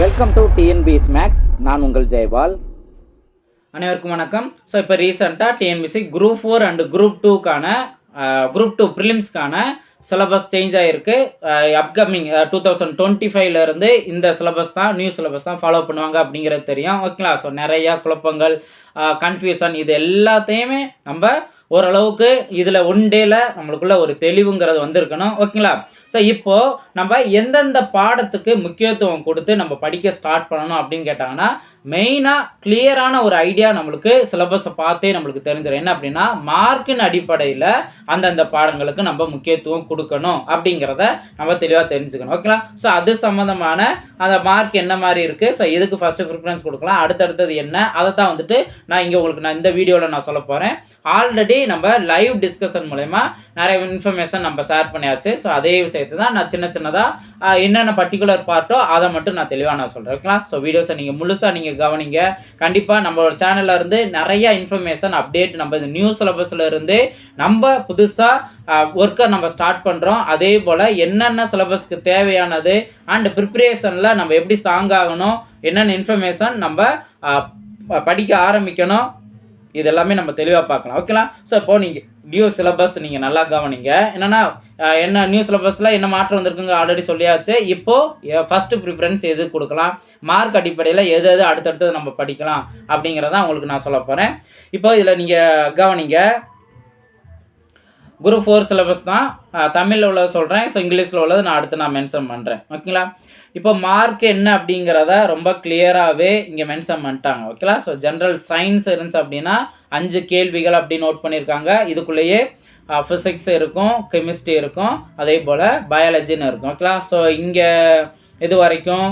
Welcome to TNPS maths நான் உங்கள் ஜெயபால் அனைவருக்கும் வணக்கம். ஸோ இப்போ ரீசெண்டாக TNPSC group four and group டூக்கான group two ப்ரிலிம்ஸ்க்கான சிலபஸ் சேஞ்ச் ஆகிருக்கு அப்கமிங் டூ தௌசண்ட் டுவெண்ட்டி ஃபைவ்லேருந்து இந்த சிலபஸ் தான் நியூ சிலபஸ் தான் ஃபாலோ பண்ணுவாங்க அப்படிங்கிறது தெரியும். ஓகேங்களா ஸோ நிறையா குழப்பங்கள் கன்ஃபியூஷன் இது எல்லாத்தையுமே நம்ம ஓரளவுக்கு இதில் ஒன் டேல நம்மளுக்குள்ள ஒரு தெளிவுங்கிறது வந்திருக்கணும். ஓகேங்களா ஸோ இப்போது நம்ம எந்தெந்த பாடத்துக்கு முக்கியத்துவம் கொடுத்து நம்ம படிக்க ஸ்டார்ட் பண்ணணும் அப்படின்னு கேட்டாங்கன்னா மெயினாக கிளியரான ஒரு ஐடியா நம்மளுக்கு சிலபஸை பார்த்தே நம்மளுக்கு தெரிஞ்சிடும் என்ன அப்படின்னா மார்க்கின் அடிப்படையில் அந்தந்த பாடங்களுக்கு நம்ம முக்கியத்துவம் கொடுக்கணும் அப்படிங்கிறத நம்ம தெளிவாக தெரிஞ்சுக்கணும். ஓகேங்களா ஸோ அது சம்மந்தமான அந்த மார்க் என்ன மாதிரி இருக்குது ஸோ இதுக்கு ஃபஸ்ட்டு ப்ரிஃபரன்ஸ் கொடுக்கலாம். அடுத்தடுத்தது என்ன? அதை தான் வந்துட்டு நான் இங்கே உங்களுக்கு நான் இந்த வீடியோவில் நான் சொல்ல போகிறேன் ஆல்ரெடி நம்ம லைவ் டிஸ்கஷன் மூலயமா நிறைய இன்ஃபர்மேஷன் நம்ம ஷேர் பண்ணியாச்சு. ஸோ அதே விஷயத்தை தான் நான் சின்ன சின்னதாக என்னென்ன பர்டிகுலர் பார்ட்டோ அதை மட்டும் நான் தெளிவாக நான் சொல்கிறேன் ஓகேங்களா ஸோ வீடியோஸை நீங்கள் முழுசாக நீங்கள் கவனிங்க. கண்டிப்பாக நம்மளோட சேனல்ல இருந்து நிறைய இன்ஃபர்மேஷன் அப்டேட் நம்ம இந்த நியூ சிலபஸில் இருந்து நம்ம புதுசாக ஒர்க்கை நம்ம ஸ்டார்ட் பண்ணுறோம் அதே போல் என்னென்ன சிலபஸ்க்கு தேவையானது அண்ட் ப்ரிப்ரேஷனில் நம்ம எப்படி ஸ்ட்ராங் ஆகணும் என்னென்ன இன்ஃபர்மேஷன் நம்ம படிக்க ஆரம்பிக்கணும் இது எல்லாமே நம்ம தெளிவாக பார்க்கலாம். ஓகேங்களா ஸோ இப்போ நீங்கள் நியூ சிலபஸ் நீங்கள் நல்லா கவனிங்க. என்னென்னா என்ன நியூ சிலபஸில் என்ன மாற்றம் வந்திருக்குங்க ஆல்ரெடி சொல்லியாச்சு. இப்போது ஃபஸ்ட்டு ப்ரிஃபரன்ஸ் எது கொடுக்கலாம்? மார்க் அடிப்படையில் எது எது அடுத்தடுத்தது நம்ம படிக்கலாம் அப்படிங்கிறதான் உங்களுக்கு நான் சொல்ல போகிறேன் இப்போ இதில் நீங்கள் கவனிங்க. குரூப் ஃபோர் சிலபஸ் தான் தமிழில் உள்ளதை சொல்கிறேன் ஸோ இங்கிலீஷில் உள்ளது நான் அடுத்து நான் மென்ஷன் பண்ணுறேன் ஓகேங்களா இப்போ மார்க் என்ன அப்படிங்கிறத ரொம்ப கிளியராகவே இங்கே மென்ஷன் பண்ணிட்டாங்க. ஓகேங்களா ஸோ ஜென்ரல் சயின்ஸ் இருந்துச்சு அப்படின்னா அஞ்சு கேள்விகள் அப்படி நோட் பண்ணியிருக்காங்க. இதுக்குள்ளேயே ஃபிசிக்ஸ் இருக்கும் கெமிஸ்ட்ரி இருக்கும் அதே போல் பயாலஜின்னு இருக்கும். ஓகேங்களா ஸோ இங்கே இது வரைக்கும்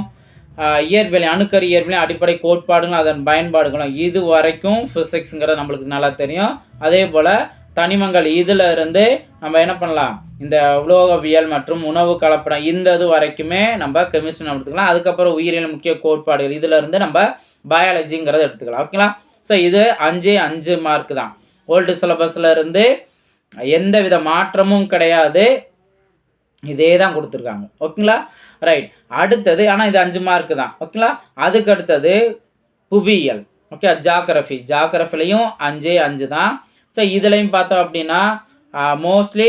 இயற்பியல் அணுக்கரு இயற்பியல் அடிப்படை கோட்பாடுகளும் அதன் பயன்பாடுகளும் இது வரைக்கும் ஃபிசிக்ஸுங்கிறது நம்மளுக்கு நல்லா தெரியும். அதே போல் தனிமங்கள் இதில் இருந்து நம்ம என்ன பண்ணலாம்? இந்த உலோகவியல் மற்றும் உணவு கலப்படம் இந்த இது வரைக்குமே நம்ம கெமிஸ்ட்ரி நம்ம எடுத்துக்கலாம். அதுக்கப்புறம் உயிரியல் முக்கிய கோட்பாடுகள் இதில் இருந்து நம்ம பயாலஜிங்கிறத எடுத்துக்கலாம். ஓகேங்களா ஸோ இது அஞ்சு அஞ்சு மார்க் தான். ஓல்டு சிலபஸில் இருந்து எந்த வித மாற்றமும் கிடையாது. இதே தான் கொடுத்துருக்காங்க. ஓகேங்களா ரைட் அடுத்தது ஆனால் இது அஞ்சு மார்க் தான். ஓகேங்களா அதுக்கு அடுத்தது புவியியல். ஓகே ஜாகிரஃபி ஜாகிரஃபிலையும் அஞ்சே அஞ்சு தான். ஸோ இதுலையும் பார்த்தோம் அப்படின்னா மோஸ்ட்லி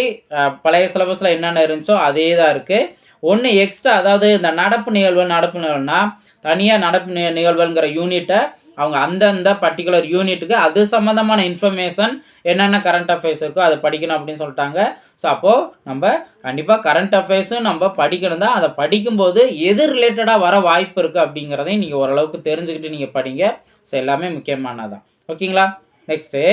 பழைய சிலபஸில் என்னென்ன இருந்துச்சோ அதே தான் இருக்குது ஒன்று எக்ஸ்ட்ரா அதாவது இந்த நடப்பு நிகழ்வு நடப்பு நிகழ்வுனா தனியாக நடப்பு நி- நிகழ்வுங்கிற யூனிட்டை அவங்க அந்தந்த பர்டிகுலர் யூனிட்டுக்கு அது சம்மந்தமான இன்ஃபர்மேஷன் என்னென்ன கரண்ட் அஃபேர்ஸ் இருக்கோ அதை படிக்கணும் அப்படின்னு சொல்லிட்டாங்க. ஸோ அப்போது நம்ம கண்டிப்பாக கரண்ட் அஃபேர்ஸும் நம்ம படிக்கணும் தான் அதை படிக்கும்போது எது ரிலேட்டடாக வர வாய்ப்பு இருக்குது அப்படிங்கிறதையும் நீங்கள் ஓரளவுக்கு தெரிஞ்சுக்கிட்டு நீங்கள் படிங்க. ஸோ எல்லாமே முக்கியமானதான் ஓகேங்களா நெக்ஸ்ட்டு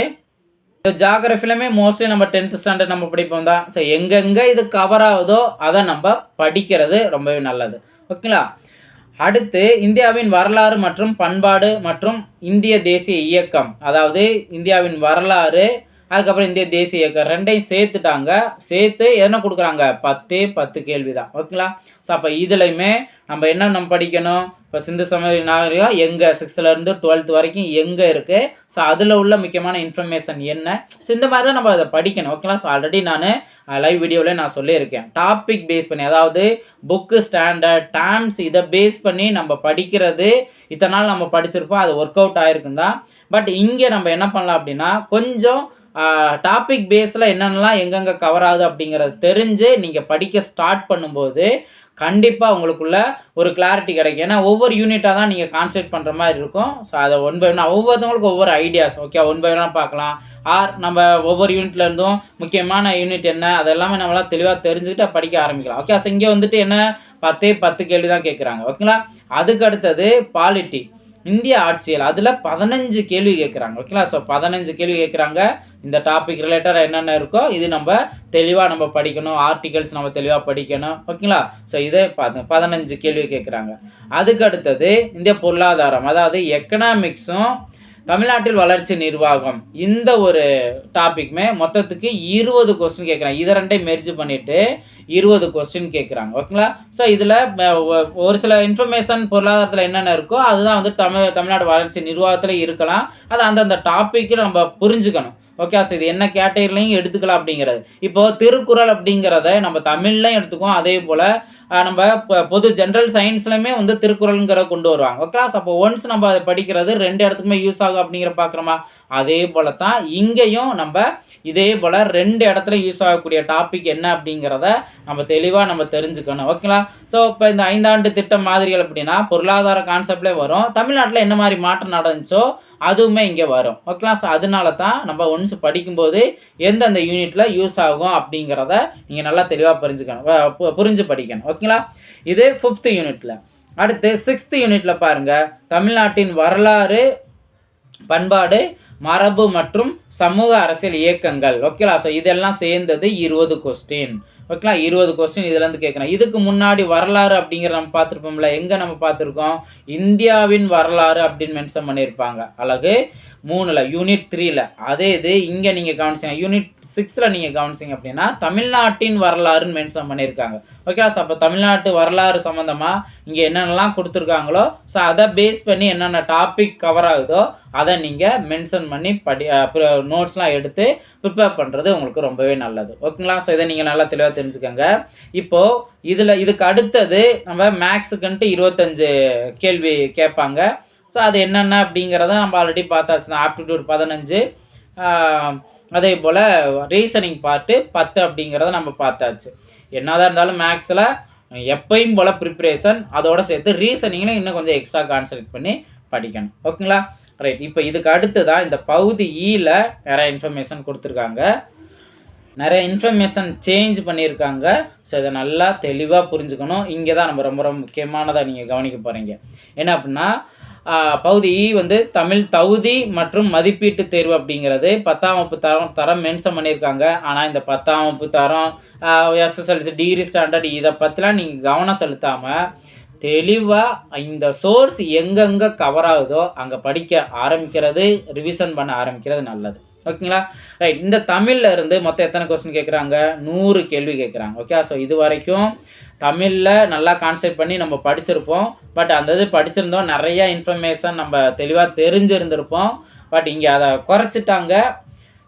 ஸோ ஜாகிரஃபிலுமே மோஸ்ட்லி நம்ம டென்த்து ஸ்டாண்டர்ட் நம்ம படிப்போம் தான். ஸோ எங்கெங்கே இது கவர் ஆகுதோ அதை நம்ம படிக்கிறது ரொம்பவே நல்லது. ஓகேங்களா அடுத்து இந்தியாவின் வரலாறு மற்றும் பண்பாடு மற்றும் இந்திய தேசிய இயக்கம். அதாவது இந்தியாவின் வரலாறு அதுக்கப்புறம் இந்திய தேசிய இயக்கம் ரெண்டையும் சேர்த்துட்டாங்க. சேர்த்து என்ன கொடுக்குறாங்க? பத்தே பத்து கேள்வி தான் ஓகேங்களா? ஸோ அப்போ இதுலையுமே நம்ம என்ன நம்ம படிக்கணும்? இப்போ சிந்து சமவெளி நாகரிகம் எங்கே சிக்ஸ்த்துலேருந்து டுவெல்த் வரைக்கும் எங்கே இருக்குது ஸோ அதில் உள்ள முக்கியமான இன்ஃபர்மேஷன் என்ன? ஸோ இந்த மாதிரி தான் நம்ம அதை படிக்கணும். ஓகேங்களா? ஸோ ஆல்ரெடி நான் லைவ் வீடியோவில் நான் சொல்லியிருக்கேன். டாபிக் பேஸ் பண்ணி அதாவது புக்கு ஸ்டாண்டர்ட் டேர்ம்ஸ் இதை பேஸ் பண்ணி நம்ம படிக்கிறது இத்தனை நாள் நம்ம படிச்சிருப்போம் அது ஒர்க் அவுட் ஆகிருக்கும் தான் பட் இங்கே நம்ம என்ன பண்ணலாம் அப்படின்னா கொஞ்சம் டாபிக் பேஸில் என்னென்னலாம் எங்கெங்கே கவர் ஆகுது அப்படிங்கிறத தெரிஞ்சு நீங்கள் படிக்க ஸ்டார்ட் பண்ணும்போது கண்டிப்பாக உங்களுக்குள்ள ஒரு கிளாரிட்டி கிடைக்கும். ஏன்னா ஒவ்வொரு யூனிட்டாக தான் நீங்கள் கான்சென்ட் பண்ணுற மாதிரி இருக்கும். ஸோ அதை ஒன் பை ஒன்னா ஒவ்வொருத்தவங்களுக்கும் ஒவ்வொரு ஐடியாஸ் ஓகே ஒன் பை ஒன்னாக பார்க்கலாம். ஆர் நம்ம ஒவ்வொரு யூனிட்லேருந்தும் முக்கியமான யூனிட் என்ன அதெல்லாமே நம்மளாம் தெளிவாக தெரிஞ்சுக்கிட்டு படிக்க ஆரம்பிக்கலாம். ஓகே ஸோ இங்கே வந்துட்டு என்ன? பத்தே பத்து கேள்வி தான் கேட்குறாங்க ஓகேங்களா அதுக்கு அடுத்தது பாலிட்டி இந்திய ஆட்சியல் அதில் பதினஞ்சு கேள்வி கேட்குறாங்க ஓகேங்களா ஸோ பதினஞ்சு கேள்வி கேட்குறாங்க இந்த டாபிக் ரிலேட்டடாக என்னென்ன இருக்கோ இது நம்ம தெளிவாக நம்ம படிக்கணும். ஆர்டிகல்ஸ் நம்ம தெளிவாக படிக்கணும். ஓகேங்களா ஸோ இதே பார்த்து பதினஞ்சு கேள்வி கேட்குறாங்க அதுக்கு அடுத்தது இந்திய பொருளாதாரம் அதாவது எக்கனாமிக்ஸும் தமிழ்நாட்டில் வளர்ச்சி நிர்வாகம் இந்த ஒரு டாபிக்மே மொத்தத்துக்கு இருபது கொஸ்டின் கேட்குறாங்க இதை ரெண்டையும் மெர்ஜ் பண்ணிவிட்டு இருபது கொஸ்டின் கேட்குறாங்க ஓகேங்களா? ஸோ இதில் ஒரு சில இன்ஃபர்மேஷன் பொருளாதாரத்தில் என்னென்ன இருக்கோ அதுதான் வந்து தமிழ் தமிழ்நாடு வளர்ச்சி நிர்வாகத்தில் இருக்கலாம். அது அந்தந்த டாப்பிக்கு நம்ம புரிஞ்சுக்கணும். ஓகே ஸோ இது என்ன கேட்டகரிலையும் எடுத்துக்கலாம் அப்படிங்கிறது. இப்போது திருக்குறள் அப்படிங்கிறத நம்ம தமிழ்லையும் எடுத்துக்குவோம். அதே போல் நம்ம பொது ஜென்ரல் சயின்ஸ்லையுமே வந்து திருக்குறளுங்கிற கொண்டு வருவாங்க. ஓகே அப்போ ஒன்ஸ் நம்ம அதை படிக்கிறது ரெண்டு இடத்துக்குமே யூஸ் ஆகும் அப்படிங்கிற பார்க்குறோமா? அதே போல தான் இங்கேயும் நம்ம இதே போல் ரெண்டு இடத்துல யூஸ் ஆகக்கூடிய டாபிக் என்ன அப்படிங்கிறத நம்ம தெளிவாக நம்ம தெரிஞ்சுக்கணும். ஓகேங்களா ஸோ இப்போ இந்த ஐந்தாண்டு திட்டம் மாதிரிகள் அப்படின்னா பொருளாதார கான்செப்ட்லேயே வரும். தமிழ்நாட்டில் என்ன மாதிரி மாற்றம் நடந்துச்சோ அதுவுமே இங்கே வரும். ஓகேங்களா ஸோ அதனால தான் நம்ம ஒன்ஸ் படிக்கும்போது எந்தெந்த யூனிட்டில் யூஸ் ஆகும் அப்படிங்கிறத நீங்கள் நல்லா தெளிவாக புரிஞ்சுக்கணும். புரிஞ்சு படிக்கணும். ஓகேங்களா இது ஃபிஃப்த்து யூனிட்டில் அடுத்து சிக்ஸ்த்து யூனிட்டில் பாருங்கள் தமிழ்நாட்டின் வரலாறு பண்பாடு மரபு மற்றும் சமூக அரசியல் இயக்கங்கள். ஓகேலா? ஸோ இதெல்லாம் சேர்ந்தது இருபது கொஸ்டின் ஓகேலா? இருபது கொஸ்டின் இதுலேருந்து கேட்குறேன் இதுக்கு முன்னாடி வரலாறு அப்படிங்கிற நம்ம பார்த்துருப்போம்ல. எங்கே நம்ம பார்த்துருக்கோம்? இந்தியாவின் வரலாறு அப்படின்னு மென்ஷன் பண்ணியிருப்பாங்க. அழகு மூணில் யூனிட் த்ரீல அதே இது இங்கே நீங்கள் கவனிச்சிங்க யூனிட் சிக்ஸில் நீங்கள் கவனிச்சிங்க அப்படின்னா தமிழ்நாட்டின் வரலாறுன்னு மென்ஷன் பண்ணியிருக்காங்க. ஓகேவா ஸோ அப்போ தமிழ்நாட்டு வரலாறு சம்மந்தமாக இங்கே என்னென்னலாம் கொடுத்துருக்காங்களோ ஸோ அதை பேஸ் பண்ணி என்னென்ன டாபிக் கவர் ஆகுதோ அதை நீங்கள் மென்ஷன் பண்ணி படி நோட்ஸ்லாம் எடுத்து ப்ரிப்பேர் பண்ணுறது உங்களுக்கு ரொம்பவே நல்லது. ஓகேங்களா ஸோ இதை நீங்கள் நல்லா தெளிவாக தெரிஞ்சுக்கோங்க. இப்போது இதில் இதுக்கு அடுத்தது நம்ம மேக்ஸுக்குன்ட்டு இருபத்தஞ்சு கேள்வி கேட்பாங்க. ஸோ அது என்னென்ன அப்படிங்கிறத நம்ம ஆல்ரெடி பார்த்தாச்சு. தான் ஆப்டிடியூட் பதினஞ்சு அதே போல் ரீசனிங் பார்ட்டு பத்து அப்படிங்கிறத நம்ம பார்த்தாச்சு. என்னதான் இருந்தாலும் மேக்ஸில் எப்பயும் போல் ப்ரிப்ரேஷன் அதோட சேர்த்து ரீசனிங்கில் இன்னும் கொஞ்சம் எக்ஸ்ட்ரா கான்சன்ட்ரேட் பண்ணி படிக்கணும். ஓகேங்களா? ரைட் இப்போ இதுக்கு அடுத்து தான் இந்த பகுதி e ஈயில் நிறைய இன்ஃபர்மேஷன் கொடுத்துருக்காங்க. நிறைய இன்ஃபர்மேஷன் சேஞ்ச் பண்ணியிருக்காங்க. ஸோ இதை நல்லா தெளிவாக புரிஞ்சுக்கணும். இங்கே தான் நம்ம ரொம்ப ரொம்ப முக்கியமானதாக நீங்கள் கவனிக்க போகிறீங்க என்ன அப்படின்னா பகுதி இ வந்து தமிழ் தகுதி மற்றும் மதிப்பீட்டு தேர்வு அப்படிங்கிறது பத்தாம் வகுப்பு தரம் தரம் மென்ஷன் பண்ணியிருக்காங்க. ஆனால் இந்த பத்தாம் வகுப்பு தரம் எஸ்எஸ்எல்சி டிகிரி ஸ்டாண்டர்ட் இதை பற்றிலாம் நீங்கள் கவனம் செலுத்தாமல் தெளிவாக இந்த சோர்ஸ் எங்கெங்கே கவர் ஆகுதோ அங்கே படிக்க ஆரம்பிக்கிறது ரிவிஷன் பண்ண ஆரம்பிக்கிறது நல்லது. ஓகேங்களா? ரைட் இந்த தமிழில் இருந்து மொத்தம் எத்தனை கொஸ்டின் கேட்குறாங்க நூறு கேள்வி கேட்குறாங்க ஓகே ஸோ இது வரைக்கும் தமிழில் நல்லா கான்செப்ட் பண்ணி நம்ம படிச்சிருப்போம். பட் அந்த இது படிச்சிருந்தோம் நிறைய இன்ஃபர்மேஷன் நம்ம தெளிவாக தெரிஞ்சிருந்திருப்போம். பட் இங்கே அதை குறைச்சிட்டாங்க.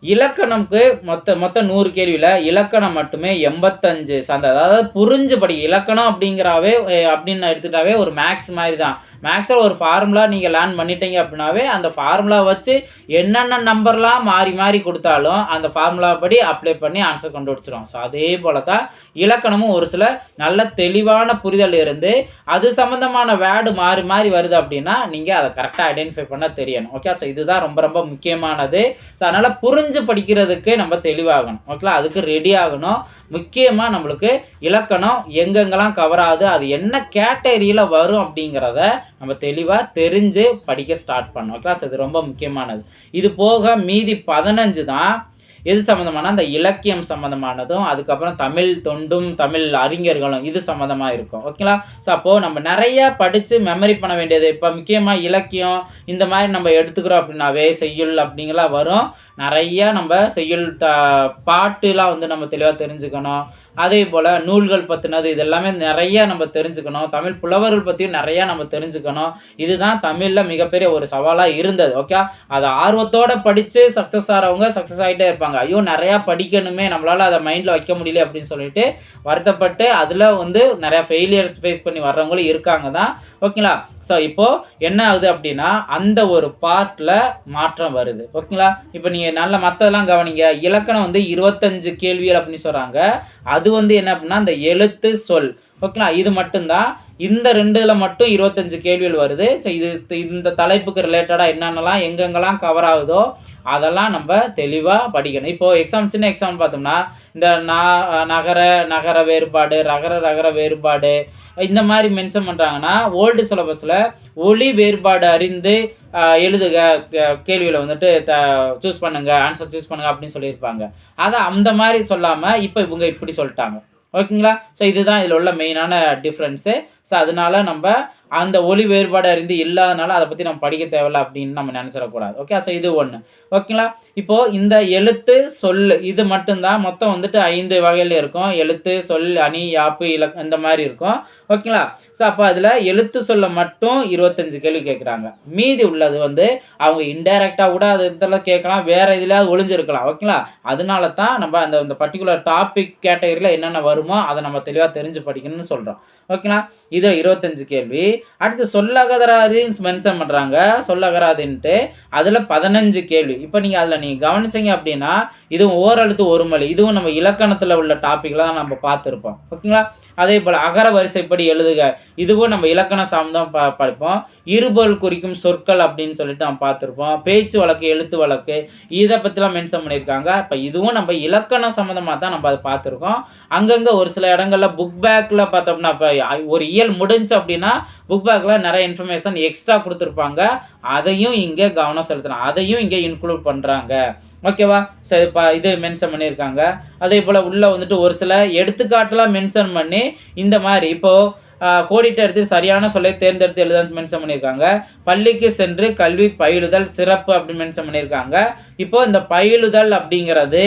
இலக்கணம்க்கு மொத்த மொத்த நூறு கேள்வியில் இலக்கணம் மட்டுமே எண்பத்தஞ்சு சந்த அதாவது புரிஞ்சு படி இலக்கணம் அப்படிங்கிறாவே அப்படின்னு எடுத்துட்டாவே ஒரு மேக்ஸ் மாதிரி தான் மேக்ஸில் ஒரு ஃபார்முலா நீங்கள் லேர்ன் பண்ணிட்டீங்க அப்படின்னாவே அந்த ஃபார்முலா வச்சு என்னென்ன நம்பர்லாம் மாறி மாறி கொடுத்தாலும் அந்த ஃபார்முலா படி அப்ளை பண்ணி ஆன்சர் கொண்டு வச்சிடும் ஸோ அதே போல தான் இலக்கணமும் ஒரு சில நல்ல தெளிவான புரிதல் இருந்து அது சம்மந்தமான வேர்டு மாறி மாறி வருது அப்படின்னா நீங்கள் அதை கரெக்டாக ஐடென்டிஃபை பண்ண தெரியணும். ஓகே ஸோ இதுதான் ரொம்ப ரொம்ப முக்கியமானது. ஸோ அதனால் புரிஞ்சு படிக்கிறதுக்கு நம்ம தெளிவாகணும். ஓகேங்களா? அதுக்கு ரெடி ஆகணும். முக்கியமாக நம்மளுக்கு இலக்கணம் எங்கெங்கெல்லாம் கவர் ஆகுது அது என்ன கேட்டகரியில் வரும் அப்படிங்கிறத நம்ம தெளிவாக தெரிஞ்சு படிக்க ஸ்டார்ட் பண்ணோம் ஓகேங்களா? ஸோ இது ரொம்ப முக்கியமானது. இது போக மீதி பதினஞ்சு தான் எது சம்மந்தமான அந்த இலக்கியம் சம்மந்தமானதும் அதுக்கப்புறம் தமிழ் தொண்டும் தமிழ் அறிஞர்களும் இது சம்மந்தமாக இருக்கும். ஓகேங்களா? ஸோ அப்போது நம்ம நிறைய படித்து மெமரி பண்ண வேண்டியது. இப்போ முக்கியமாக இலக்கியம் இந்த மாதிரி நம்ம எடுத்துக்கிறோம் அப்படின்னாவே செய்யுள் அப்படிங்கலாம் வரும். நிறைய நம்ம செய்யுள் த பாட்டுலாம் வந்து நம்ம தெளிவாக தெரிஞ்சுக்கணும். அதே போல் நூல்கள் பற்றினது இதெல்லாமே நிறைய நம்ம தெரிஞ்சுக்கணும். தமிழ் புலவர்கள் பற்றியும் நிறையா நம்ம தெரிஞ்சுக்கணும். இதுதான் தமிழில் மிகப்பெரிய ஒரு சவாலாக இருந்தது ஓகே அதை ஆர்வத்தோட படித்து சக்ஸஸ் ஆகிறவங்க சக்ஸஸ் ஆகிட்டே இருப்பாங்க. ஐயோ நிறையா படிக்கணுமே நம்மளால் அதை மைண்டில் வைக்க முடியல அப்படின்னு சொல்லிட்டு வருத்தப்பட்டு அதில் வந்து நிறையா ஃபெயிலியர்ஸ் ஃபேஸ் பண்ணி வர்றவங்களும் இருக்காங்க தான் ஓகேங்களா ஸோ இப்போது என்ன ஆகுது அப்படின்னா அந்த ஒரு பார்ட்டில் மாற்றம் வருது ஓகேங்களா இப்போ நீங்கள் நல்ல மற்றதெல்லாம் கவனிங்க. இலக்கணம் வந்து இருபத்தஞ்சு கேள்விகள் அப்படின்னு சொல்கிறாங்க அது வந்து என்ன அப்படின்னா அந்த எழுத்து சொல். ஓகேங்களா? இது மட்டும்தான். இந்த ரெண்டில் மட்டும் இருபத்தஞ்சு கேள்விகள் வருது. ஸோ இது இந்த தலைப்புக்கு ரிலேட்டடாக என்னென்னலாம் எங்கெங்கெல்லாம் கவர் ஆகுதோ அதெல்லாம் நம்ம தெளிவாக படிக்கணும். இப்போது எக்ஸாம் சின்ன எக்ஸாம் பார்த்தோம்னா இந்த நகர நகர வேறுபாடு ரகர ரகர வேறுபாடு இந்த மாதிரி மென்ஷன் பண்ணுறாங்கன்னா ஓல்டு சிலபஸில் ஒளி வேறுபாடு அறிந்து எழுதுக கேள்வியில் வந்துட்டு த சூஸ் பண்ணுங்கள் ஆன்சர் சூஸ் பண்ணுங்கள் அப்படின்னு சொல்லியிருப்பாங்க. அதை அந்த மாதிரி சொல்லாமல் இப்போ இவங்க இப்படி சொல்லிட்டாங்க. ஓகேங்களா? ஸோ இதுதான் இதில் உள்ள மெயினான டிஃப்ரென்ஸு ஸோ அதனால நம்ம அந்த ஒளி வேறுபாடு அறிந்து இல்லாதனால அதை பற்றி நம்ம படிக்க தேவையில்ல அப்படின்னு நம்ம நினச்சிடக்கூடாது. ஓகே ஸோ இது ஒன்று ஓகேங்களா இப்போது இந்த எழுத்து சொல் இது மட்டும்தான். மொத்தம் வந்துட்டு ஐந்து வகையில் இருக்கும். எழுத்து சொல் அணி யாப்பு இலக் இந்த மாதிரி இருக்கும். ஓகேங்களா ஸோ அப்போ அதில் எழுத்து சொல்ல மட்டும் இருபத்தஞ்சு கேள்வி கேட்குறாங்க மீதி உள்ளது வந்து அவங்க இன்டைரக்டாக கூட அது இதெல்லாம் கேட்கலாம். வேறு இதில் ஒளிஞ்சிருக்கலாம். ஓகேங்களா அதனால தான் நம்ம அந்த அந்த பர்டிகுலர் டாபிக் கேட்டகரியில் என்னென்ன வருமோ அதை நம்ம தெளிவாக தெரிஞ்சு படிக்கணும்னு சொல்கிறோம் ஓகேங்களா இதில் இருபத்தஞ்சு கேள்வி. அடுத்து சொல்லகராதின்னு மென்ஷன் பண்ணுறாங்க சொல்லகராதுன்ட்டு அதில் பதினஞ்சு கேள்வி. இப்போ நீங்கள் அதில் நீங்கள் கவனிச்சிங்க அப்படின்னா இதுவும் ஓரெழுத்து ஒரு மொழி. இதுவும் நம்ம இலக்கணத்தில் உள்ள டாப்பிக்கில் தான் நம்ம பார்த்துருப்போம். ஓகேங்களா? அதே போல் அகர வரிசைப்படி எழுதுக. இதுவும் நம்ம இலக்கண சார்ந்தம் ப படிப்போம். இருபொருள் குறிக்கும் சொற்கள் அப்படின்னு சொல்லிட்டு நம்ம பார்த்துருப்போம். பேச்சு வழக்கு எழுத்து வழக்கு இதை பற்றிலாம் மென்ஷன் பண்ணியிருக்காங்க. இப்போ இதுவும் நம்ம இலக்கண சம்மந்தமாக தான் நம்ம அதை பார்த்துருக்கோம். அங்கங்கே ஒரு சில இடங்களில் புக் பேக்கில் பார்த்தோம்னா இப்போ ஒரு இயல் முடிஞ்சு அப்படின்னா புக் பேக்கில் நிறைய இன்ஃபர்மேஷன் எக்ஸ்ட்ரா கொடுத்துருப்பாங்க. அதையும் இங்கே கவனம் செலுத்தணும். அதையும் இங்கே இன்க்ளூட் பண்ணுறாங்க ஓகேவா ஸோ இப்போ இது மென்ஷன் பண்ணியிருக்காங்க. அதே போல் உள்ளே வந்துட்டு ஒரு சில எடுத்துக்காட்டுலாம் மென்ஷன் பண்ணி இந்த மாதிரி இப்போது கோடிட்டு எடுத்து சரியான சொல்லை தேர்ந்தெடுத்து எழுத மென்ஷன் பண்ணியிருக்காங்க. பள்ளிக்கு சென்று கல்வி பயிலுதல் சிறப்பு அப்படின்னு மென்ஷன் பண்ணியிருக்காங்க. இப்போ இந்த பயிலுதல் அப்படிங்கிறது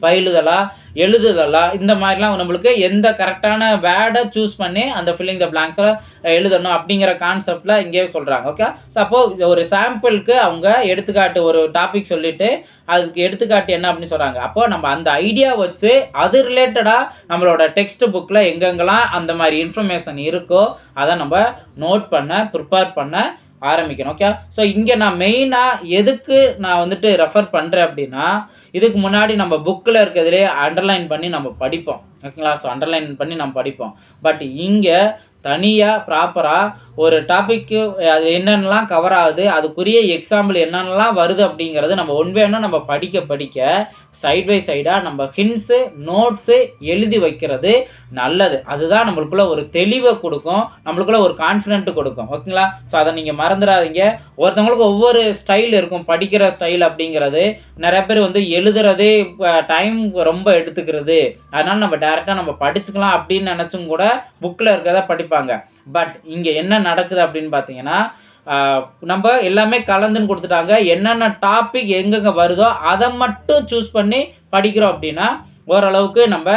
பயிலுதலா எழுதுதலா இந்த மாதிரிலாம் நம்மளுக்கு எந்த கரெக்டான வேர்டை சூஸ் பண்ணி அந்த ஃபில்லிங் த பிளாங்க்ஸில் எழுதணும் அப்படிங்கிற கான்செப்டில் இங்கேயே சொல்கிறாங்க ஓகே ஸோ அப்போது ஒரு சாம்பிளுக்கு அவங்க எடுத்துக்காட்டு ஒரு டாபிக் சொல்லிவிட்டு அதுக்கு எடுத்துக்காட்டு என்ன அப்படின்னு சொல்கிறாங்க அப்போ நம்ம அந்த ஐடியா வச்சு அது ரிலேட்டடாக நம்மளோட டெக்ஸ்ட் புக்கில் எங்கெங்கெல்லாம் அந்த மாதிரி இன்ஃபர்மேஷன் இருக்கோ அதை நம்ம நோட் பண்ண ப்ரிப்பேர் பண்ண ஆரம்பிக்கணும் ஓகே ஸோ இங்கே நான் மெயினாக எதுக்கு நான் வந்துட்டு ரெஃபர் பண்ணுறேன் அப்படின்னா இதுக்கு முன்னாடி நம்ம புக்கில் இருக்கிறதுலே அண்டர்லைன் பண்ணி நம்ம படிப்போம் ஓகேங்களா ஸோ அண்டர்லைன் பண்ணி நம்ம படிப்போம். பட் இங்கே தனியாக ப்ராப்பராக ஒரு டாப்பிக்கு அது என்னென்னலாம் கவர் ஆகுது அதுக்குரிய எக்ஸாம்பிள் என்னென்னலாம் வருது அப்படிங்கிறது நம்ம ஒன் நம்ம படிக்க படிக்க சைட் பை சைடாக நம்ம ஹின்ஸு நோட்ஸு எழுதி வைக்கிறது நல்லது. அதுதான் நம்மளுக்குள்ள ஒரு தெளிவை கொடுக்கும் நம்மளுக்குள்ள ஒரு கான்ஃபிடென்ட் கொடுக்கும். ஓகேங்களா ஸோ அதை நீங்கள் மறந்துடாதீங்க. ஒருத்தவங்களுக்கு ஒவ்வொரு ஸ்டைல் இருக்கும் படிக்கிற ஸ்டைல் அப்படிங்கிறது. நிறைய பேர் வந்து எழுதுறதே டைம் ரொம்ப எடுத்துக்கிறது. அதனால் நம்ம டேரெக்டாக நம்ம படிச்சுக்கலாம் அப்படின்னு நினச்சும் கூட புக்கில் இருக்கிறத படிப்பாங்க. பட் இங்கே என்ன நடக்குது அப்படின்னு பார்த்தீங்கன்னா நம்ம எல்லாமே கலந்துன்னு கொடுத்துட்டாங்க. என்னென்ன டாபிக் எங்கெங்கே வருதோ அதை மட்டும் சூஸ் பண்ணி படிக்கிறோம் அப்படின்னா ஓரளவுக்கு நம்ம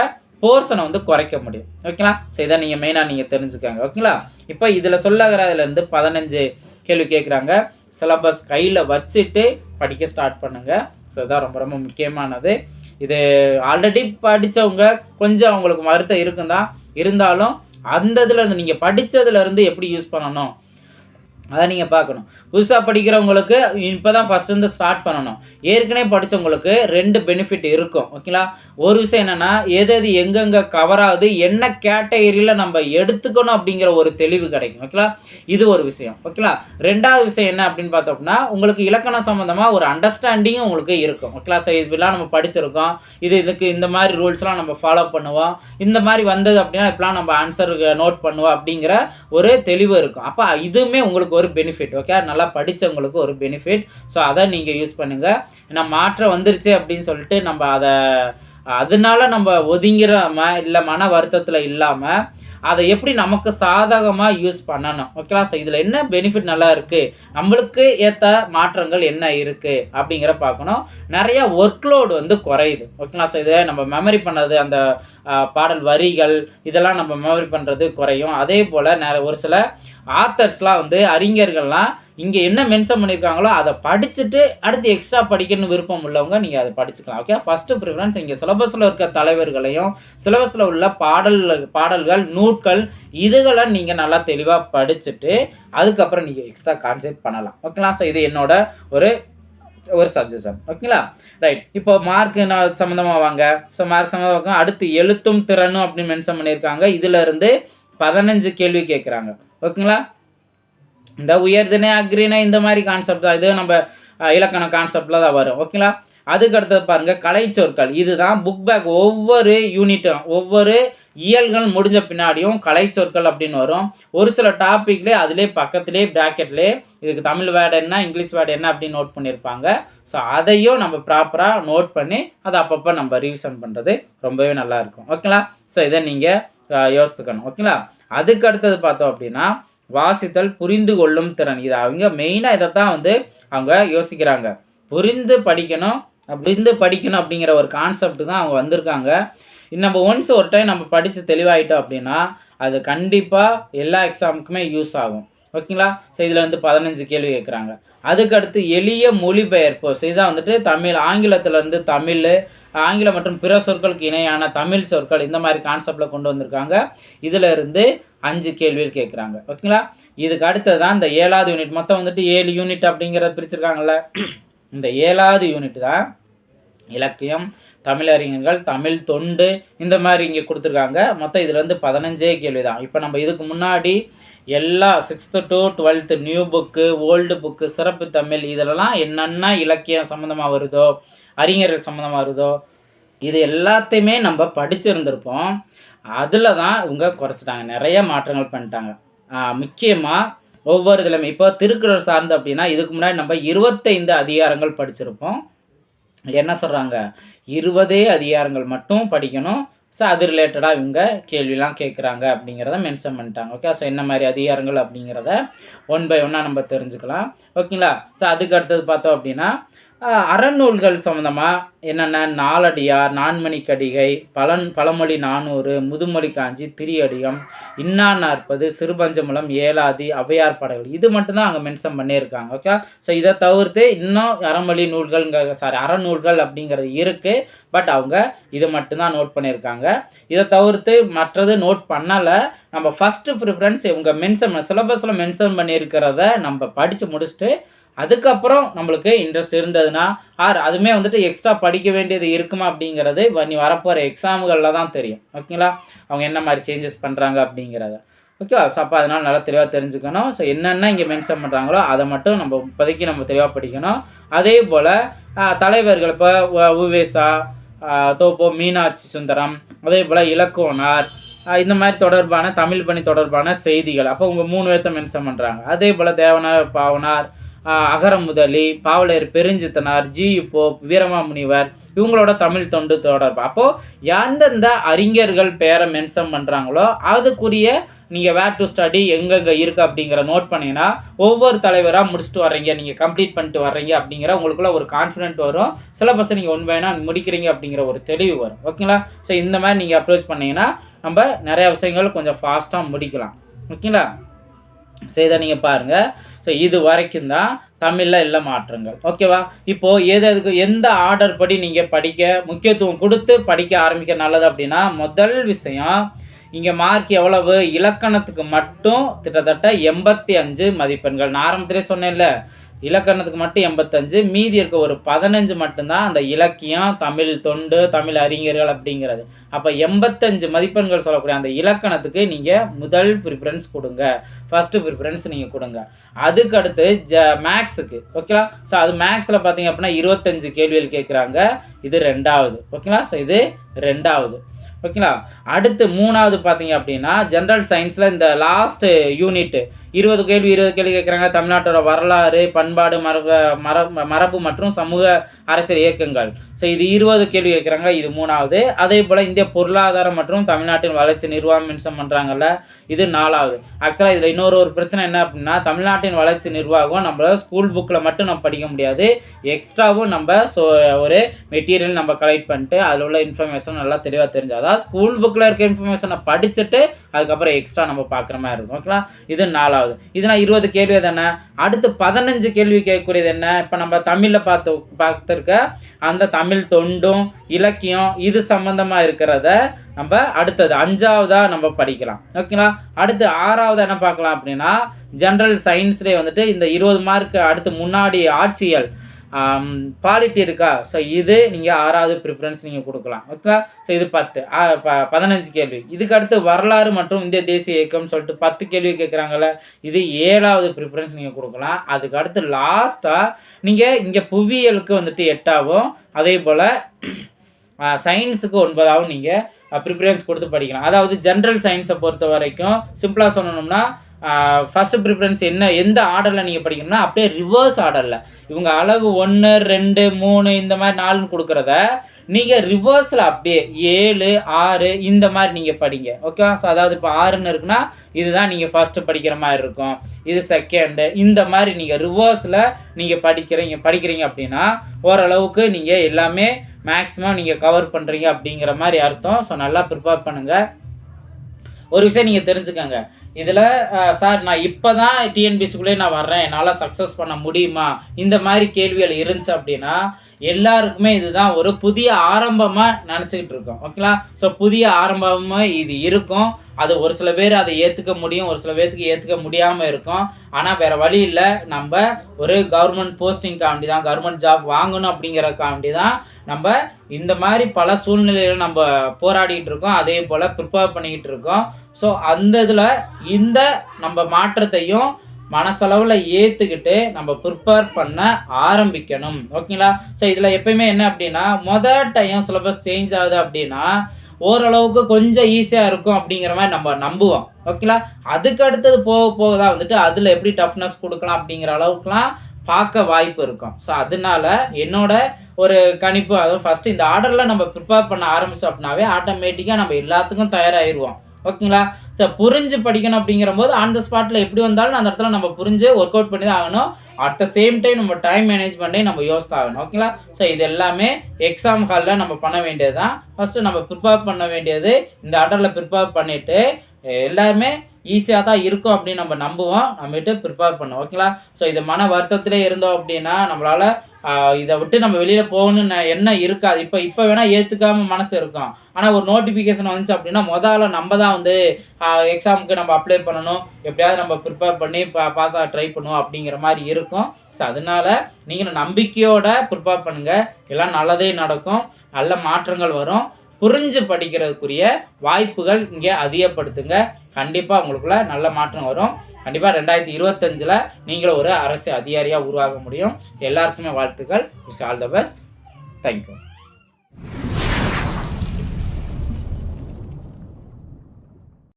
போர்ஷனை வந்து குறைக்க முடியும். ஓகேங்களா ஸோ இதை நீங்கள் மெயினாக நீங்கள் தெரிஞ்சுக்கோங்க. ஓகேங்களா இப்போ இதில் சொல்லகிறதுலேருந்து பதினஞ்சு கேள்வி கேட்குறாங்க சிலபஸ் கையில் வச்சுட்டு படிக்க ஸ்டார்ட் பண்ணுங்கள் ஸோ இதான் ரொம்ப ரொம்ப முக்கியமானது. இது ஆல்ரெடி படித்தவங்க கொஞ்சம் அவங்களுக்கு வருத்தம் இருக்கும் தான் இருந்தாலும் அந்த இதில் இருந்து நீங்கள் படித்ததுலேருந்து எப்படி யூஸ் பண்ணணும்? அதை நீங்கள் பார்க்கணும். புதுசாக படிக்கிறவங்களுக்கு இப்போ தான் ஃபஸ்ட்டு வந்து ஸ்டார்ட் பண்ணணும். ஏற்கனவே படித்தவங்களுக்கு ரெண்டு பெனிஃபிட் இருக்கும். ஓகேங்களா ஒரு விஷயம் என்னென்னா எது எது எங்கெங்கே கவர் ஆகுது என்ன கேட்டகரியில் நம்ம எடுத்துக்கணும் அப்படிங்கிற ஒரு தெளிவு கிடைக்கும். ஓகேங்களா இது ஒரு விஷயம். ஓகேங்களா ரெண்டாவது விஷயம் என்ன அப்படின்னு பார்த்தோம்னா உங்களுக்கு இலக்கணம் சம்மந்தமாக ஒரு அண்டர்ஸ்டாண்டிங்கும் உங்களுக்கு இருக்கும். ஓகேங்களா ஸோ இதெல்லாம் நம்ம படிச்சிருக்கோம். இது இதுக்கு இந்த மாதிரி ரூல்ஸ்லாம் நம்ம ஃபாலோ பண்ணுவோம். இந்த மாதிரி வந்தது அப்படின்னா இப்பெல்லாம் நம்ம ஆன்சருக்கு நோட் பண்ணுவோம் அப்படிங்கிற ஒரு தெளிவு இருக்கும். அப்போ இதுவுமே உங்களுக்கு ஒரு பெனிஃபிட் ஓகே நல்லா படித்தவங்களுக்கு ஒரு பெனிஃபிட் ஸோ அதை நீங்கள் யூஸ் பண்ணுங்கள் ஏன்னா மாற்றம் வந்துருச்சு அப்படின்னு சொல்லிட்டு நம்ம அதை அதனால நம்ம ஒதுங்கிறம இல்லை மன வருத்தத்தில் இல்லாமல் அதை எப்படி நமக்கு சாதகமாக யூஸ் பண்ணணும்? ஓகேவா ஸோ இதில் என்ன பெனிஃபிட் நல்லா இருக்குது நம்மளுக்கு ஏற்ற மாற்றங்கள் என்ன இருக்குது அப்படிங்கிற பார்க்கணும். நிறைய ஒர்க்லோடு வந்து குறையுது. ஓகேங்களா ஸோ இதை நம்ம மெமரி பண்ணது அந்த பாடல் வரிகள் இதெல்லாம் நம்ம மெமரி பண்ணுறது குறையும். அதே போல் நிறைய ஒரு சில ஆத்தர்ஸ்லாம் வந்து அறிஞர்கள்லாம் இங்கே என்ன மென்ஷன் பண்ணியிருக்காங்களோ அதை படிச்சுட்டு அடுத்து எக்ஸ்ட்ரா படிக்கணும்னு விருப்பம் உள்ளவங்க நீங்கள் அதை படிச்சுக்கலாம். ஓகே ஃபஸ்ட்டு ப்ரிஃபரன்ஸ் இங்கே சிலபஸில் இருக்க தலைவர்களையும் சிலபஸில் உள்ள பாடல் பாடல்கள் நூட்கள் இதுகளை நீங்கள் நல்லா தெளிவாக படிச்சுட்டு அதுக்கப்புறம் நீங்கள் எக்ஸ்ட்ரா கான்சென்ட் பண்ணலாம். ஓகேங்களா ஸோ இது என்னோட ஒரு ஒரு சஜஷன் ஓகேங்களா ரைட் இப்போ மார்க் சம்மந்தமாக வாங்க. ஸோ மார்க் சம்மந்தமாக அடுத்து எழுத்தும் திறனும் அப்படின்னு மென்ஷன் பண்ணியிருக்காங்க இதுல இருந்து பதினஞ்சு கேள்வி கேட்குறாங்க ஓகேங்களா இந்த உயர்தினை அக்ரினை இந்த மாதிரி கான்செப்ட் தான். இது நம்ம இலக்கண கான்செப்டில் தான் வரும். ஓகேங்களா அதுக்கு அடுத்தது பாருங்கள் கலைச்சொற்கள் இதுதான் புக் பேக் ஒவ்வொரு யூனிட்டும் ஒவ்வொரு இயல்கள் முடிஞ்ச பின்னாடியும் கலைச்சொற்கள் அப்படின்னு வரும். ஒரு சில டாப்பிக்லேயே அதிலே பக்கத்துலேயே ப்ராக்கெட்லேயே இதுக்கு தமிழ் வேர்டு என்ன இங்கிலீஷ் வேர்டு என்ன அப்படின்னு நோட் பண்ணியிருப்பாங்க. ஸோ அதையும் நம்ம ப்ராப்பராக நோட் பண்ணி அதை அப்பப்போ நம்ம ரிவிஷன் பண்ணுறது ரொம்பவே நல்லாயிருக்கும் ஓகேங்களா ஸோ இதை நீங்கள் யோசித்துக்கணும். ஓகேங்களா அதுக்கு அடுத்தது பார்த்தோம் அப்படின்னா வாசித்தல் புரிந்து கொள்ளும் திறன். இது அவங்க மெயினாக இதை தான் வந்து அவங்க யோசிக்கிறாங்க. புரிந்து படிக்கணும் புரிந்து படிக்கணும் அப்படிங்கிற ஒரு கான்செப்ட் தான் அவங்க வந்திருக்காங்க. நம்ம ஒன்ஸ் ஒரு டைம் நம்ம படித்து தெளிவாயிட்டோம் அப்படின்னா அது கண்டிப்பாக எல்லா எக்ஸாமுக்குமே யூஸ் ஆகும். ஓகேங்களா? ஸோ இதில் வந்து பதினஞ்சு கேள்வி கேட்குறாங்க அதுக்கடுத்து எளிய மொழிபெயர்ப்பு. ஸோ இதான் வந்துட்டு தமிழ் ஆங்கிலத்திலேருந்து தமிழ் ஆங்கிலம் மற்றும் பிற சொற்களுக்கு இணையான தமிழ் சொற்கள் இந்த மாதிரி கான்செப்டில் கொண்டு வந்திருக்காங்க. இதில் இருந்து அஞ்சு கேள்விகள் கேட்குறாங்க ஓகேங்களா? இதுக்கு அடுத்தது தான் இந்த ஏழாவது யூனிட் மொத்தம் வந்துட்டு ஏழு யூனிட் அப்படிங்கிறத பிரிச்சிருக்காங்கல்ல. இந்த ஏழாவது யூனிட் தான் இலக்கியம் தமிழறிஞர்கள் தமிழ் தொண்டு இந்த மாதிரி இங்கே கொடுத்துருக்காங்க. மொத்தம் இதில் வந்து பதினஞ்சே கேள்வி தான் இப்போ நம்ம இதுக்கு முன்னாடி எல்லா sixth to twelfth new book old book சிறப்பு தமிழ் இதிலலாம் என்னென்ன இலக்கியம் சம்மந்தமாக வருதோ அறிஞர்கள் சம்மந்தமாக வருதோ இது எல்லாத்தையுமே நம்ம படிச்சிருந்திருப்போம். அதில் தான் இவங்க குறைச்சிட்டாங்க. நிறைய மாற்றங்கள் பண்ணிட்டாங்க. முக்கியமாக ஒவ்வொரு இதுலையுமே. இப்போ திருக்குறள் சார்ந்து அப்படின்னா இதுக்கு முன்னாடி நம்ம இருபத்தைந்து அதிகாரங்கள் படிச்சிருப்போம். என்ன சொல்கிறாங்க இருபதே அதிகாரங்கள் மட்டும் படிக்கணும். ஸோ அது ரிலேட்டடாக இவங்க கேள்விலாம் கேட்குறாங்க அப்படிங்கிறத மென்ஷன் பண்ணிட்டாங்க. ஓகே ஸோ என்ன மாதிரி அதிகாரங்கள் அப்படிங்கிறத ஒன் பை ஒன்னாக நம்ம தெரிஞ்சுக்கலாம். ஓகேங்களா ஸோ அதுக்கு அடுத்தது பார்த்தோம் அப்படின்னா அறநூல்கள் சம்மந்தமாக என்னென்ன? நாலடியார் நான்மணிக்கடிகை பழன் பழமொழி நானூறு முதுமொழி காஞ்சி திரியடிகம் இன்னா நாற்பது சிறுபஞ்சமுலம் ஏலாதி ஔவையார் பாடல்கள். இது மட்டும்தான் அங்கே மென்ஷன் பண்ணியிருக்காங்க ஓகே ஸோ இதை தவிர்த்து இன்னும் அறமொழி நூல்கள்ங்கிற சாரி அறநூல்கள் அப்படிங்கிறது இருக்குது பட் அவங்க இது மட்டும்தான் நோட் பண்ணியிருக்காங்க. இதை தவிர்த்து மற்றது நோட் பண்ணலை. நம்ம ஃபஸ்ட்டு ப்ரிஃபரன்ஸ் இவங்க மென்ஷன் சிலபஸில் மென்ஷன் பண்ணியிருக்கிறத நம்ம படித்து முடிச்சுட்டு அதுக்கப்புறம் நம்மளுக்கு இன்ட்ரெஸ்ட் இருந்ததுன்னா ஆர் அதுவுமே வந்துட்டு எக்ஸ்ட்ரா படிக்க வேண்டியது இருக்குமா அப்படிங்கிறது நீ வரப்போகிற எக்ஸாம்களில் தான் தெரியும். ஓகேங்களா அவங்க என்ன மாதிரி சேஞ்சஸ் பண்ணுறாங்க அப்படிங்கிறத. ஓகேவா ஸோ அப்போ அதனால் நல்லா தெளிவாக தெரிஞ்சுக்கணும். ஸோ என்னென்ன இங்கே மென்ஷன் பண்ணுறாங்களோ அதை மட்டும் நம்ம இப்போதைக்கு நம்ம தெளிவாக படிக்கணும். அதே போல் தலைவர்கள் இப்போ உவேசா தோப்போ மீனாட்சி சுந்தரம் அதே போல் இலக்குவனார் இந்த மாதிரி தொடர்பான தமிழ் பணி தொடர்பான செய்திகள். அப்போ உங்கள் மூணு பேர்த்த மென்ஷன் பண்ணுறாங்க அதே போல் தேவனார் பாவனார் அகரம் முதலி பாவலர் பெருஞ்சித்தனார் ஜி இப்போ வீரமாமுனிவர் இவங்களோட தமிழ் தொண்டு தொடர்பு. அப்போது எந்தெந்த அறிஞர்கள் பேரை மென்ஷன் பண்ணுறாங்களோ அதுக்குரிய நீங்கள் வேர் டு ஸ்டடி எங்கெங்கே இருக்குது அப்படிங்கிற நோட் பண்ணீங்கன்னா ஒவ்வொரு தலைவராக முடிச்சுட்டு வர்றீங்க நீங்கள் கம்ப்ளீட் பண்ணிட்டு வர்றீங்க அப்படிங்கிற உங்களுக்குள்ள ஒரு கான்ஃபிடென்ட் வரும். சிலபஸை நீங்கள் ஒன் முடிக்கிறீங்க அப்படிங்கிற ஒரு தெளிவு வரும். ஓகேங்களா ஸோ இந்த மாதிரி நீங்கள் அப்ரோச் பண்ணிங்கன்னா நம்ம நிறையா விஷயங்கள் கொஞ்சம் ஃபாஸ்ட்டாக முடிக்கலாம். ஓகேங்களா ஸோ இதை நீங்கள் பாருங்கள் ஸோ இது வரைக்கும் தான் தமிழில் இல்லை மாற்றங்கள். ஓகேவா இப்போது எது எதுக்கு எந்த ஆர்டர் படி நீங்கள் படிக்க முக்கியத்துவம் கொடுத்து படிக்க ஆரம்பிக்க நல்லது அப்படின்னா முதல் விஷயம் இங்கே மார்க் எவ்வளவு? இலக்கணத்துக்கு மட்டும் கிட்டத்தட்ட எண்பத்தி அஞ்சு மதிப்பெண்கள். நான் ஆரம்பத்திலே சொன்னேன்ல இலக்கணத்துக்கு மட்டும் எண்பத்தஞ்சு மீதி இருக்க ஒரு பதினஞ்சு மட்டும்தான் அந்த இலக்கியம் தமிழ் தொண்டு தமிழ் அறிஞர்கள் அப்படிங்கிறது. அப்போ எண்பத்தஞ்சு மதிப்பெண்கள் சொல்லக்கூடிய அந்த இலக்கணத்துக்கு நீங்கள் முதல் ப்ரிஃபரன்ஸ் கொடுங்க. ஃபஸ்ட்டு ப்ரிஃபரன்ஸ் நீங்கள் கொடுங்க. அதுக்கு அடுத்து ஜ மேக்ஸுக்கு ஓகேங்களா ஸோ அது மேக்ஸில் பார்த்தீங்க அப்படின்னா இருபத்தஞ்சு கேள்விகள் கேட்குறாங்க. இது ரெண்டாவது ஓகேங்களா ஸோ இது ரெண்டாவது ஓகேங்களா அடுத்து மூணாவது பார்த்தீங்க அப்படின்னா ஜென்ரல் சயின்ஸில் இந்த லாஸ்ட்டு யூனிட்டு இருபது கேள்வி இருபது கேள்வி கேட்குறாங்க. தமிழ்நாட்டோட வரலாறு பண்பாடு மரபு மரபு மரபு மற்றும் சமூக அரசியல் இயக்கங்கள். ஸோ இது இருபது கேள்வி கேட்குறாங்க. இது மூணாவது. அதே போல் இந்திய பொருளாதாரம் மற்றும் தமிழ்நாட்டின் வளர்ச்சி நிர்வாகம் மின்சம் பண்ணுறாங்கல்ல இது நாலாவது. ஆக்சுவலாக இதில் இன்னொரு ஒரு பிரச்சனை என்ன அப்படின்னா தமிழ்நாட்டின் வளர்ச்சி நிர்வாகம் நம்மளால் ஸ்கூல் புக்கில் மட்டும் நம்ம படிக்க முடியாது. எக்ஸ்ட்ராவும் நம்ம ஸோ ஒரு மெட்டீரியல் நம்ம கலெக்ட் பண்ணிட்டு அதில் உள்ள இன்ஃபர்மேஷன் நல்லா தெளிவாக தெரிஞ்சாதான் ஸ்கூல் புக்கில் இருக்க இன்ஃபர்மேஷனை படிச்சுட்டு அதுக்கப்புறம் எக்ஸ்ட்ரா நம்ம பார்க்குற மாதிரி இருக்கும். ஓகேங்களா இது நாலாவது. இது நான் இருபது கேள்வி தானே அடுத்து பதினஞ்சு கேள்வி கேட்கக்கூடியது என்ன? இப்போ நம்ம தமிழில் பார்த்து பார்த்துருக்க அந்த தமிழ் தொண்டும் இலக்கியம் இது சம்மந்தமாக இருக்கிறத நம்ம அடுத்தது அஞ்சாவதாக நம்ம படிக்கலாம். ஓகேங்களா அடுத்து ஆறாவது என்ன பார்க்கலாம் அப்படின்னா ஜென்ரல் சயின்ஸ்லேயே வந்துட்டு இந்த இருபது மார்க் அடுத்து முன்னாடி ஆட்சியல் பாலிட்டி இருக்கா? ஸோ இது நீங்கள் ஆறாவது ப்ரிஃபரன்ஸ் நீங்கள் கொடுக்கலாம். ஓகேங்களா ஸோ இது பத்து. ப- பதினஞ்சு கேள்வி. இதுக்கு அடுத்து வரலாறு மற்றும் இந்திய தேசிய இயக்கம்னு சொல்லிட்டு பத்து கேள்வி கேட்குறாங்கல்ல இது ஏழாவது ப்ரிஃபரன்ஸ் நீங்கள் கொடுக்கலாம். அதுக்கு அடுத்து லாஸ்ட்டாக நீங்கள் இங்கே புவியியலுக்கு வந்துட்டு எட்டாவும் அதே போல் சயின்ஸுக்கு ஒன்பதாகவும் நீங்கள் ப்ரிஃபரன்ஸ் கொடுத்து படிக்கலாம். அதாவது ஜென்ரல் சயின்ஸை பொறுத்த வரைக்கும் சிம்பிளாக சொல்லணும்னா ஃபஸ்ட்டு ப்ரிஃபரன்ஸ் என்ன எந்த ஆர்டரில் நீங்கள் படிக்கணும்னா அப்படியே ரிவர்ஸ் ஆர்டரில் இவங்க அழகு ஒன்று ரெண்டு மூணு இந்த மாதிரி நாலுன்னு கொடுக்குறத நீங்கள் ரிவர்ஸில் அப்படியே ஏழு ஆறு இந்த மாதிரி நீங்கள் படிங்க. ஓகேவா ஸோ அதாவது இப்போ ஆறுன்னு இருக்குன்னா இதுதான் நீங்கள் ஃபஸ்ட்டு படிக்கிற மாதிரி இருக்கும். இது செகண்டு இந்த மாதிரி நீங்கள் ரிவர்ஸில் நீங்கள் படிக்கிறீங்க படிக்கிறீங்க அப்படின்னா ஓரளவுக்கு நீங்கள் எல்லாமே மேக்ஸிமம் நீங்கள் கவர் பண்ணுறீங்க அப்படிங்கிற மாதிரி அர்த்தம். ஸோ நல்லா ப்ரிப்பேர் பண்ணுங்கள் ஒரு விஷயம் நீங்கள் தெரிஞ்சுக்கோங்க. இதில் சார் நான் இப்போ தான் டிஎன்பிசிக்குள்ளே நான் வர்றேன். என்னால் சக்ஸஸ் பண்ண முடியுமா? இந்த மாதிரி கேள்விகள் இருந்துச்சு அப்படின்னா எல்லாருக்குமே இதுதான் ஒரு புதிய ஆரம்பமாக நினச்சிக்கிட்டு இருக்கோம். ஓகேங்களா? ஸோ புதிய ஆரம்பமாக இது இருக்கும். அது ஒரு சில பேர் அதை ஏற்றுக்க முடியும் ஒரு சில பேர்த்துக்கு ஏற்றுக்க முடியாமல் இருக்கும். ஆனால் வேறு வழி இல்லை. நம்ம ஒரு கவர்மெண்ட் போஸ்டிங்காண்டி தான் கவர்மெண்ட் ஜாப் வாங்கணும் அப்படிங்கிறக்காண்டி தான் நம்ம இந்த மாதிரி பல சூழ்நிலையில் நம்ம போராடிட்டு இருக்கோம். அதே போல் ப்ரிப்பேர் பண்ணிக்கிட்டு இருக்கோம். ஸோ அந்த இதில் இந்த நம்ம மாற்றத்தையும் மனசளவில் ஏற்றுக்கிட்டு நம்ம ப்ரிப்பேர் பண்ண ஆரம்பிக்கணும். ஓகேங்களா ஸோ இதில் எப்பயுமே என்ன அப்படின்னா மொதல் டைம் சிலபஸ் சேஞ்ச் ஆகுது அப்படின்னா ஓரளவுக்கு கொஞ்சம் ஈஸியாக இருக்கும் அப்படிங்கிற மாதிரி நம்ம நம்புவோம். ஓகேங்களா அதுக்கு அடுத்தது போக போக தான் வந்துட்டு அதில் எப்படி டஃப்னஸ் கொடுக்கலாம் அப்படிங்கிற அளவுக்குலாம் பார்க்க வாய்ப்பு இருக்கும். ஸோ அதனால என்னோட ஒரு கணிப்பு அதாவது ஃபஸ்ட்டு இந்த ஆர்டரில் நம்ம ப்ரிப்பேர் பண்ண ஆரம்பிச்சோம் அப்படின்னாவே ஆட்டோமேட்டிக்காக நம்ம எல்லாத்துக்கும் தயாராகிடுவோம் ஓகேங்களா? ஸோ புரிஞ்சு படிக்கணும் அப்படிங்கிற போது ஆன் த ஸ்பாட்டில் எப்படி வந்தாலும் அந்த இடத்துல நம்ம புரிஞ்சு ஒர்க் அவுட் பண்ணி தான் ஆகணும். அட் த சேம் டைம் நம்ம டைம் மேனேஜ்மெண்ட்டே நம்ம யோசித்து ஆகணும். ஓகேங்களா? ஸோ இது எல்லாமே எக்ஸாம் ஹாலில் நம்ம பண்ண வேண்டியது தான் ஃபஸ்ட்டு நம்ம ப்ரிப்பேர் பண்ண வேண்டியது இந்த ஆர்டரில் ப்ரிப்பேர் பண்ணிவிட்டு எல்லாருமே ஈஸியாக தான் இருக்கும் அப்படின்னு நம்ம நம்புவோம். நம்மகிட்ட ப்ரிப்பேர் பண்ணுவோம். ஓகேங்களா ஸோ இது மன வருத்தத்திலே இருந்தோம் அப்படின்னா நம்மளால் இதை விட்டு நம்ம வெளியில் போகணும்னு எண்ணம் இருக்காது. இப்போ இப்போ வேணால் ஏற்றுக்காம மனசு இருக்கும். ஆனால் ஒரு நோட்டிஃபிகேஷன் வந்துச்சு அப்படின்னா முதல்ல நம்ம தான் வந்து எக்ஸாமுக்கு நம்ம அப்ளை பண்ணணும். எப்படியாவது நம்ம ப்ரிப்பேர் பண்ணி பா பாஸ் ஆக ட்ரை பண்ணுவோம் அப்படிங்கிற மாதிரி இருக்கும். ஸோ அதனால் நீங்கள் நம்பிக்கையோட ப்ரிப்பேர் பண்ணுங்கள் எல்லாம் நல்லதே நடக்கும். நல்ல மாற்றங்கள் வரும். புரிஞ்சு படிக்கிறதுக்குரிய வாய்ப்புகள் இங்கே அதிகப்படுத்துங்க. கண்டிப்பாக உங்களுக்குள்ள நல்ல மாற்றம் வரும். கண்டிப்பாக ரெண்டாயிரத்தி இருபத்தஞ்சில் நீங்களும் ஒரு அரசு அதிகாரியாக உருவாக முடியும். எல்லாருக்குமே வாழ்த்துக்கள். Wish all the best thank you